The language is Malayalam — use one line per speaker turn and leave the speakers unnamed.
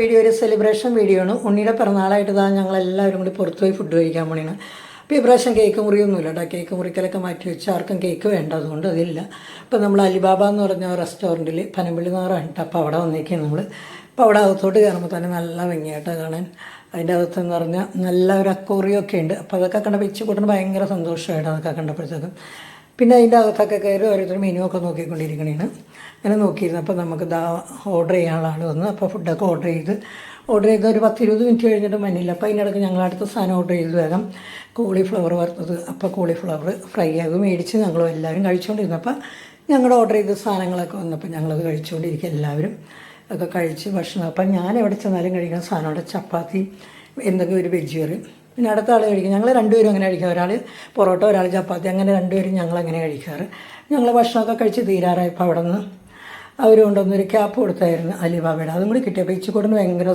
വീഡിയോ ഒരു സെലിബ്രേഷൻ വീഡിയോ ആണ്. ഉണ്ണിയുടെ പിറന്നാളായിട്ട് ഞങ്ങൾ എല്ലാവരും കൂടി പുറത്തുപോയി ഫുഡ് കഴിക്കാൻ പോണിയാണ് അപ്പോൾ ഈ പ്രാവശ്യം കേക്ക് മുറിയൊന്നുമില്ല കേട്ടോ കേക്ക് മുറിക്കലൊക്കെ മാറ്റി വെച്ച് ആർക്കും കേക്ക് വേണ്ട അതുകൊണ്ട് അതില്ല അപ്പോൾ നമ്മൾ അലിബാബ എന്ന് പറഞ്ഞ റെസ്റ്റോറന്റിൽ പനമ്പിള്ളി നാറാണ് കേട്ടോ അപ്പോൾ അവിടെ വന്നേക്കാണ് നമ്മൾ അപ്പോൾ അവിടെ അകത്തോട്ട് കയറുമ്പോൾ തന്നെ നല്ല ഭംഗിയായിട്ട് കാണാൻ. അതിന്റെ അകത്ത് എന്ന് പറഞ്ഞാൽ നല്ല ഒരു അക്കോറിയൊക്കെ ഉണ്ട്. അപ്പോൾ അതൊക്കെ കണ്ടപ്പോൾ ഇച്ചു കൂട്ടുന്ന ഭയങ്കര സന്തോഷമായിട്ട് അതൊക്കെ കണ്ടപ്പോഴത്തേക്കും. പിന്നെ അതിന്റെ അകത്തൊക്കെ കയറി ഓരോരുത്തർ മെനു ഒക്കെ നോക്കിക്കൊണ്ടിരിക്കണേണ്. അങ്ങനെ നോക്കിയിരുന്നു അപ്പോൾ നമുക്ക് ദാ ഓർഡർ ചെയ്യാനുള്ള ആൾ വന്നു. അപ്പോൾ ഫുഡൊക്കെ ഓർഡർ ചെയ്ത് ഓർഡർ ചെയ്ത് ഒരു പത്ത് ഇരുപത് മിനിറ്റ് കഴിഞ്ഞിട്ട് മഞ്ഞില്ല. അപ്പോൾ അതിനിടയ്ക്ക് ഞങ്ങൾ അടുത്ത സാധനം ഓർഡർ ചെയ്ത് വേഗം കോളിഫ്ലവർ വറുത്തത്. അപ്പോൾ കോളിഫ്ലവർ ഫ്രൈ ആകും മേടിച്ച് ഞങ്ങൾ എല്ലാവരും കഴിച്ചുകൊണ്ടിരുന്നു അപ്പോൾ ഞങ്ങൾ ഓർഡർ ചെയ്ത സാധനങ്ങളൊക്കെ വന്നപ്പോൾ ഞങ്ങളത് കഴിച്ചുകൊണ്ടിരിക്കുക എല്ലാവരും ഒക്കെ കഴിച്ച് ഭക്ഷണം. അപ്പം ഞാൻ എവിടെ ചെന്നാലും കഴിക്കുന്ന സാധനമാണ് ചപ്പാത്തി എന്തെങ്കിലും ഒരു വെജ് കറി. പിന്നെ അടുത്ത ആൾ കഴിക്കും. ഞങ്ങൾ രണ്ടുപേരും അങ്ങനെ കഴിക്കുക ഒരാൾ പൊറോട്ട ഒരാൾ ചപ്പാത്തി. അങ്ങനെ രണ്ടുപേരും ഞങ്ങൾ അങ്ങനെ കഴിക്കാറ്. ഞങ്ങൾ ഭക്ഷണമൊക്കെ കഴിച്ച് തീരാറായപ്പോൾ അവിടെ നിന്ന് അവർ കൊണ്ടുവന്നൊരു ക്യാപ്പ് കൊടുത്തായിരുന്നു അലിബാബയുടെ. അതും കൂടി കിട്ടിയപ്പോൾ ഇച്ചിക്കൂടിന് ഭയങ്കര